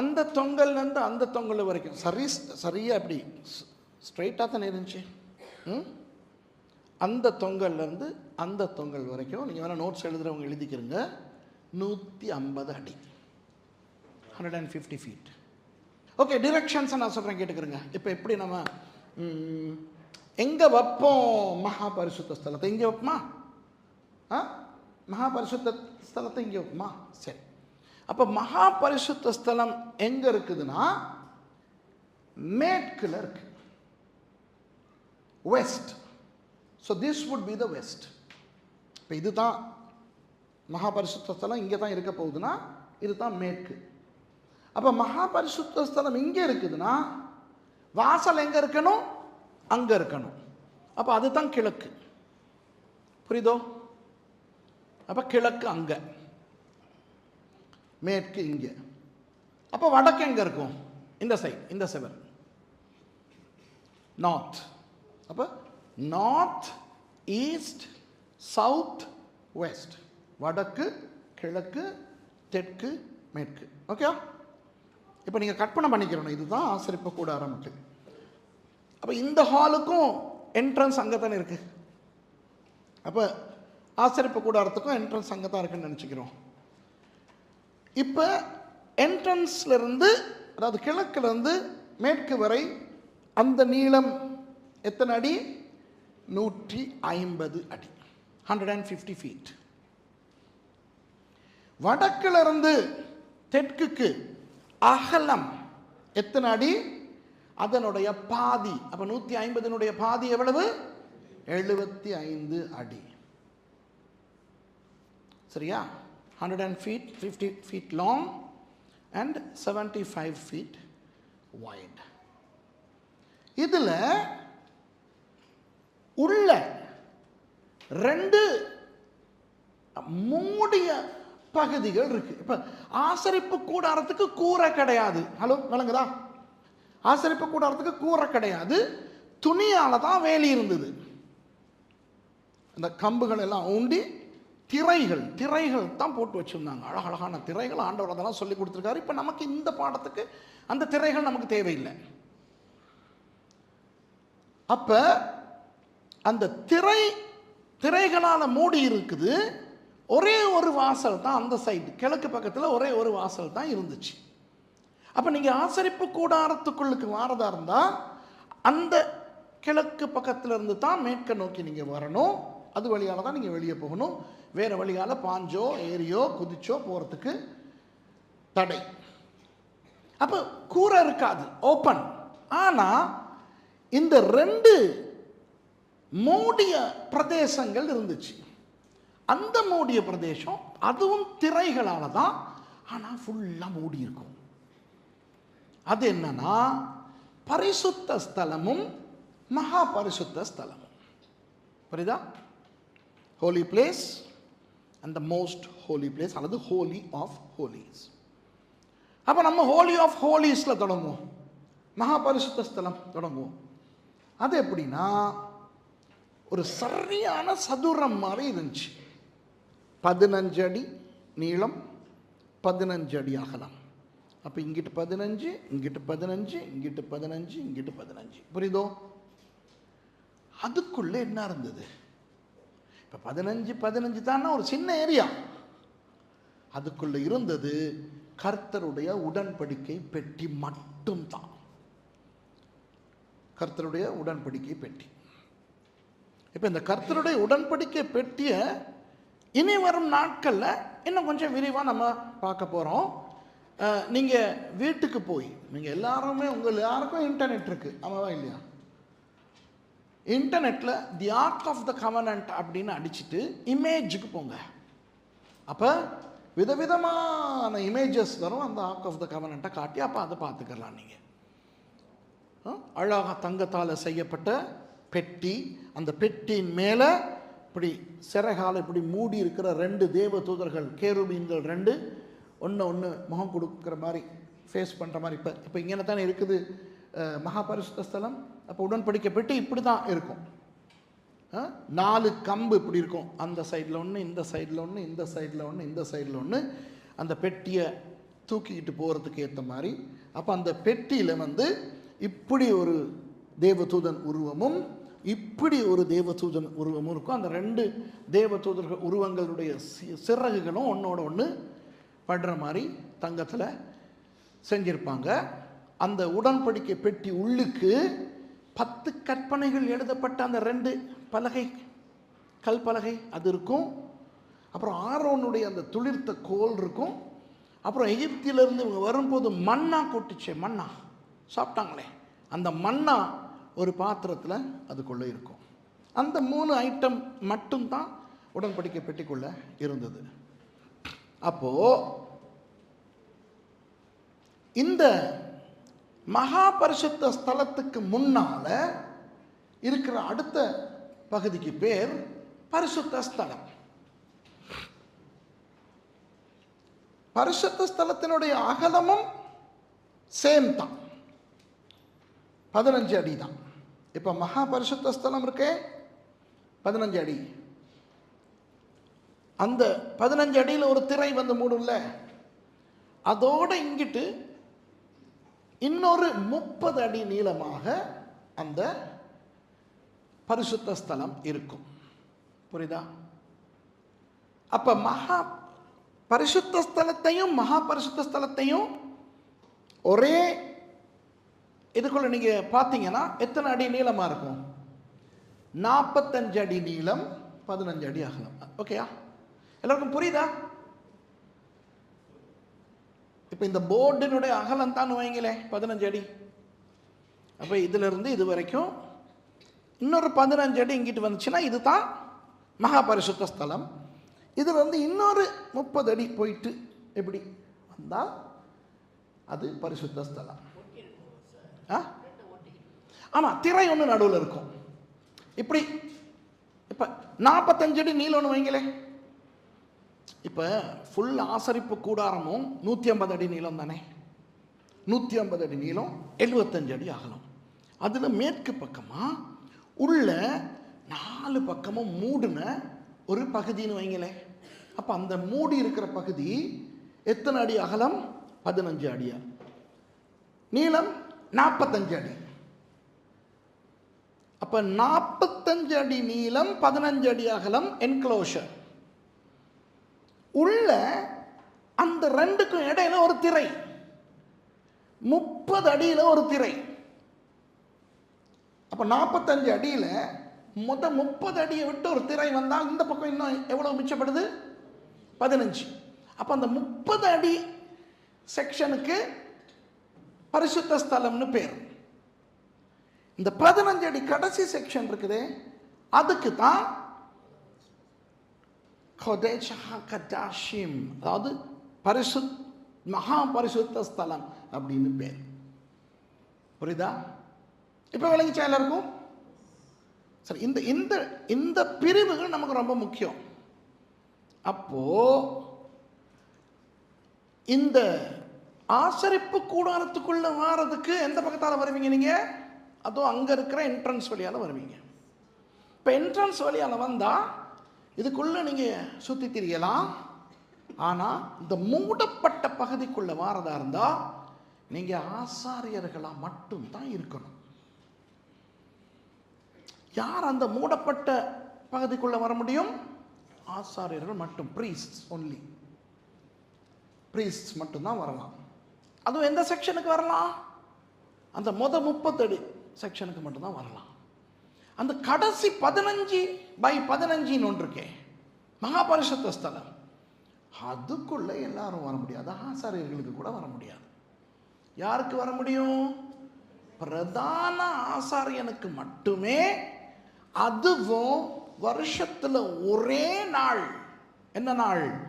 அந்த தொங்கல்லேருந்து அந்த தொங்கல் வரைக்கும். சரி சரியாக அப்படி ஸ்ட்ரைட்டாக தானே இருந்துச்சு? ம்? அந்த தொங்கல்லேருந்து அந்த தொங்கல் வரைக்கும் நீங்கள் வேணால் நோட்ஸ் எழுதுகிறவங்க எழுதிக்கிறங்க. நூற்றி ஐம்பது அடி. Hundred and fifty feet okay டிரெக்ஷன்ஸை நான் சொல்கிறேன் கேட்டுக்கிறேங்க. இப்போ எப்படி நம்ம எங்கே வைப்போம் மகா பரிசுத்த ஸ்தலத்தை? இங்கே வைப்போமா? ஆ? மகா பரிசுத்த ஸ்தலத்தை இங்கே வைப்போமா? சரி. அப்போ மகா பரிசுத்த ஸ்தலம் எங்கே இருக்குதுன்னா மேற்கில் இருக்கு. West so this would be the west இப்போ இதுதான் மகா பரிசுத்த ஸ்தலம் இங்கே தான் இருக்க போகுதுன்னா இதுதான் மேற்கு. அப்போ மகா பரிசுத்த ஸ்தலம் இங்கே இருக்குதுன்னா வாசல் எங்கே இருக்கணும்? அங்கே இருக்கணும். அப்போ அதுதான் கிழக்கு. புரியுதோ? அப்போ கிழக்கு அங்கே. மேற்கு இங்கே. அப்போ வடக்கு எங்கே இருக்கும்? இந்த சைட் இந்த செவன் நார்த் அப்போ நார்த் ஈஸ்ட் சவுத் வெஸ்ட் வடக்கு கிழக்கு தெற்கு மேற்கு. ஓகே இப்போ நீங்கள் கற்பனை பண்ணிக்கிறணும். இதுதான் ஆசிரிப்பு கூட மட்டும் அப்போ இந்த ஹாலுக்கும் என்ட்ரன்ஸ் அங்கே தானே இருக்குது அப்போ ஆசிரிப்பு கூடாரத்துக்கும் என்ட்ரன்ஸ் அங்கே தான் இருக்குன்னு நினச்சிக்கிறோம். இப்போ என்ட்ரன்ஸ்லேருந்து அதாவது கிழக்குலேருந்து மேற்கு வரை அந்த நீளம் எத்தனை அடி? நூற்றி ஐம்பது அடி. ஹண்ட்ரட் அண்ட் ஃபிஃப்டி ஃபீட் வடக்கிலிருந்து தெற்குக்கு அகலம் எத்தனை அடி? அதனுடைய பாதி அப்போ நூற்றி ஐம்பதினுடைய பாதி எவ்வளவு? எழுபத்தி ஐந்து அடி. சரியா? Hundred and feet fifty feet long and seventy five feet இதில் உள்ள ரெண்டு மூடிய பகுதிகள் இருக்கு. இப்ப ஆசரிப்பு கூடாரத்துக்கு கூரை கிடையாது. ஹலோ விளங்குதா? ஆசரிப்பு கூடாரத்துக்கு கூரை கிடையாது. துணியால தான் வேலி இருந்தது. அந்த கம்புகள் எல்லாம் ஊண்டி திரைகள் திரைகள் தான் போட்டு வச்சிருந்தாங்க. அழகழகான திரைகள் ஆண்டவர் அதெல்லாம் சொல்லி கொடுத்துருக்காரு. இப்போ நமக்கு இந்த பாடத்துக்கு அந்த திரைகள் நமக்கு தேவையில்லை. அப்போ அந்த திரை திரைகளால் மூடி இருக்குது. ஒரே ஒரு வாசல் தான் அந்த சைடு கிழக்கு பக்கத்தில் ஒரே ஒரு வாசல் தான் இருந்துச்சு. அப்போ நீங்கள் ஆசரிப்பு கூடாரத்துக்குள்ளுக்கு வாரதா இருந்தால் அந்த கிழக்கு பக்கத்தில் இருந்து தான் மேற்க நோக்கி நீங்கள் வரணும். அது வழியால் தான் நீங்கள் வெளியே போகணும். வேறு வழியால் பாஞ்சோ ஏரியோ குதிச்சோ போகிறதுக்கு தடை. அப்போ கூரை இருக்காது ஓப்பன் ஆனால் இந்த ரெண்டு மூடிய பிரதேசங்கள் இருந்துச்சு. அந்த மூடிய பிரதேசம் அதுவும் திரைகளால் தான் ஆனால் ஃபுல்லாக மூடி இருக்கும். அது என்னன்னா பரிசுத்த ஸ்தலமும் மகா பரிசுத்த ஸ்தலமும். புரியுதா? ஹோலி பிளேஸ் அந்த மோஸ்ட் ஹோலி பிளேஸ் அல்லது ஹோலி ஆஃப் ஹோலிஸ் அப்போ நம்ம ஹோலி ஆஃப் ஹோலிஸில் தொடங்குவோம். மகா பரிசுத்த ஸ்தலம் தொடங்குவோம். அது எப்படின்னா ஒரு சரியான சதுரம் மாதிரி இருந்துச்சு. பதினஞ்சு அடி நீளம் பதினஞ்சு அடி அகலம். அப்போ இங்கிட்டு பதினஞ்சு இங்கிட்டு பதினஞ்சு இங்கிட்டு பதினஞ்சு இங்கிட்டு பதினஞ்சு. புரியுதோ? அதுக்குள்ளே என்ன இருந்தது? இப்போ பதினஞ்சு பதினஞ்சு தான்னா ஒரு சின்ன ஏரியா. அதுக்குள்ளே இருந்தது கர்த்தருடைய உடன்படிக்கை பெட்டி மட்டும்தான். கர்த்தருடைய உடன்படிக்கை பெட்டி. இப்போ இந்த கர்த்தருடைய உடன்படிக்கை பெட்டியை இனி வரும் நாட்களில் இன்னும் கொஞ்சம் விரிவாக நம்ம பார்க்க போகிறோம் நீங்கள் வீட்டுக்கு போய் நீங்கள் எல்லாருமே உங்கள் யாருக்கும் இன்டர்நெட் இருக்குது ஆமாவா இல்லையா? இன்டர்நெட்டில் the ark of the covenant அப்படின்னு அடிச்சுட்டு இமேஜுக்கு போங்க. அப்போ விதவிதமான இமேஜஸ் வரும். அந்த ஆர்க் ஆஃப் த கவனண்ட்டை காட்டி அப்போ அதை பார்த்துக்கலாம் நீங்கள் அழகாக தங்கத்தால் செய்யப்பட்ட பெட்டி. அந்த பெட்டியின் மேலே இப்படி சிறைகால இப்படி மூடி இருக்கிற ரெண்டு தேவ தூதர்கள் கேருபீன்கள் ரெண்டு ஒன்று ஒன்று முகம் கொடுக்குற மாதிரி ஃபேஸ் பண்ணுற மாதிரி. இப்போ இப்போ இங்கே தானே இருக்குது மகாபரிசுத்த ஸ்தலம்? அப்போ உடன்படிக்கை பெட்டி இப்படி தான் இருக்கும் நாலு கம்பு இப்படி இருக்கும். அந்த சைடில் ஒன்று இந்த சைடில் ஒன்று இந்த சைடில் ஒன்று இந்த சைடில் ஒன்று அந்த பெட்டியை தூக்கிக்கிட்டு போகிறதுக்கு ஏற்ற மாதிரி. அப்போ அந்த பெட்டியில் வந்து இப்படி ஒரு தேவதூதன் உருவமும் இப்படி ஒரு தேவதூதன் உருவமும் இருக்கும். அந்த ரெண்டு தேவதூதர்கள் உருவங்களுடைய சிறகுகளும் ஒன்றோட ஒன்று படுற மாதிரி தங்கத்தில் செஞ்சிருப்பாங்க. அந்த உடன்படிக்கை பெட்டி உள்ளுக்கு பத்து கற்பனைகள் எழுதப்பட்ட அந்த ரெண்டு பலகை கல் பலகை அது இருக்கும். அப்புறம் ஆரோனுடைய அந்த துளிர்த்த கோல் இருக்கும். அப்புறம் எகிப்திலிருந்து இவங்க வரும்போது மண்ணா கொட்டுச்சே மண்ணா சாப்பிட்டாங்களே. அந்த மண்ணா ஒரு பாத்திரத்தில் அதுக்குள்ளே இருக்கும். அந்த மூணு ஐட்டம் மட்டும்தான் உடன்படிக்கை பெட்டிக்குள்ளே இருந்தது. அப்போது இந்த மகா பரிசுத்த ஸ்தலத்துக்கு முன்னால இருக்கிற அடுத்த பகுதிக்கு பேர் பரிசுத்த ஸ்தலம். பரிசுத்த ஸ்தலத்தினுடைய அகலமும் சேம் தான். பதினஞ்சு அடி தான். இப்போ மகா பரிசுத்த ஸ்தலம் இருக்கே? பதினஞ்சு அடி. அந்த பதினஞ்சு அடியில் ஒரு திரை வந்து மூடும்ல? அதோட இங்கிட்டு இன்னொரு முப்பது அடி நீளமாக அந்த பரிசுத்த ஸ்தலம் இருக்கும். புரியுதா? அப்ப மகா பரிசுத்த ஸ்தலத்தையும் மகா பரிசுத்த ஸ்தலத்தையும் ஒரே இதுக்குள்ள நீங்க பார்த்தீங்கன்னா எத்தனை அடி நீளமா இருக்கும்? நாற்பத்தஞ்சு அடி நீளம் பதினஞ்சு அடி அகலம். ஓகேயா? எல்லாருக்கும் புரியுதா? இப்போ இந்த போர்டினுடைய அகலம் தான் வைங்களே பதினஞ்சு அடி. அப்போ இதிலிருந்து இது வரைக்கும் இன்னொரு பதினஞ்சு அடி இங்கிட்டு வந்துச்சுன்னா இதுதான் மகா பரிசுத்த ஸ்தலம். இதிலிருந்து இன்னொரு முப்பது அடி போயிட்டு எப்படி வந்தால் அது பரிசுத்த ஸ்தலம். ஆ? ஆமாம் திரை ஒன்று நடுவில் இருக்கும். இப்படி இப்போ நாற்பத்தஞ்சு அடி நீளம் ஒன்று வைங்களேன் இப்போ ஃபுல் ஆசரிப்பு கூடாரமும் நூற்றி ஐம்பது அடி நீளம் தானே? நூற்றி ஐம்பது அடி நீளம் எழுபத்தஞ்சு அடி அகலம். அதில் மேற்கு பக்கமாக உள்ள நாலு பக்கமும் மூடின ஒரு பகுதின்னு வைங்களேன். அப்போ அந்த மூடி இருக்கிற பகுதி எத்தனை அடி அகலம்? பதினஞ்சு அடியா. நீளம் நாற்பத்தஞ்சு அடி. அப்போ நாற்பத்தஞ்சு அடி நீளம் பதினஞ்சு அடி அகலம் என்க்ளோஷர் உள்ள அந்த ரெண்டுக்கும் இடையில ஒரு திரை. முப்பது அடியில் ஒரு திரை. அப்போ நாற்பத்தஞ்சு அடியில் மொத்த முப்பது அடியை விட்டு ஒரு திரை வந்தால் இந்த பக்கம் இன்னும் எவ்வளோ மிச்சப்படுது? பதினஞ்சு. அப்போ அந்த முப்பது அடி செக்ஷனுக்கு பரிசுத்த ஸ்தலம்னு பேர். இந்த பதினஞ்சு அடி கடைசி செக்ஷன் இருக்குது அதுக்கு தான் கொதேச்சஹா கட்டாஷிம் அதாவது பரிசுத் மகா பரிசுத்த ஸ்தலம் அப்படின்னு பேர். புரியுதா? இப்போ விளங்கிச்சா எல்லாருக்கும்? சரி இந்த இந்த இந்த பிரிவுகள் நமக்கு ரொம்ப முக்கியம். அப்போ இந்த ஆசரிப்பு கூடாரத்துக்குள்ள வாரதுக்கு எந்த பக்கத்தால் வருவீங்க நீங்கள் அதுவும் அங்கே இருக்கிற என்ட்ரன்ஸ் வழியால வருவீங்க. இப்போ என்ட்ரன்ஸ் வழியால் வந்தால் இதுக்குள்ளே நீங்கள் சுற்றி திரியலாம் ஆனால் இந்த மூடப்பட்ட பகுதிக்குள்ளே வாரதாக இருந்தால் நீங்கள் ஆசாரியர்களாக மட்டும்தான் இருக்கணும். யார் அந்த மூடப்பட்ட பகுதிக்குள்ளே வர முடியும்? ஆசாரியர்கள் மட்டும் ப்ரீஸ்ட் ஒன்லி ப்ரீஸ்ட் மட்டும்தான் வரலாம். அதுவும் எந்த செக்ஷனுக்கு வரலாம்? அந்த முத முப்பத்தடி செக்ஷனுக்கு மட்டும்தான் வரலாம். அந்த கடைசி பதினஞ்சு பை பதினஞ்சின்னு ஒன்று இருக்கே. மகாபரிஷத்த ஸ்தலம். அதுக்குள்ள எல்லாரும் வர முடியாது. ஆசாரியர்களுக்கு கூட வர முடியாது. யாருக்கு வர முடியும்? பிரதான ஆசாரியனுக்கு மட்டுமே. அதுவும் வருஷத்துல ஒரே நாள். என்ன நாள்?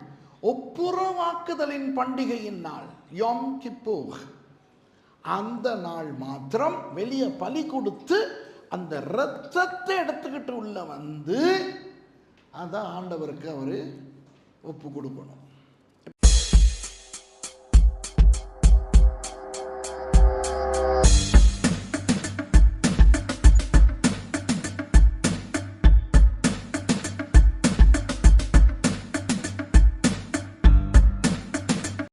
ஒப்புரவாக்குதலின் பண்டிகையின் நாள். Yom Kippur. அந்த நாள் மாத்திரம் வெளியே பலி கொடுத்து அந்த ரத்தத்தை எடுத்துக்கிட்டு உள்ள வந்து அதை ஆண்டவருக்கு அவர் ஒப்பு கொடுக்கணும்.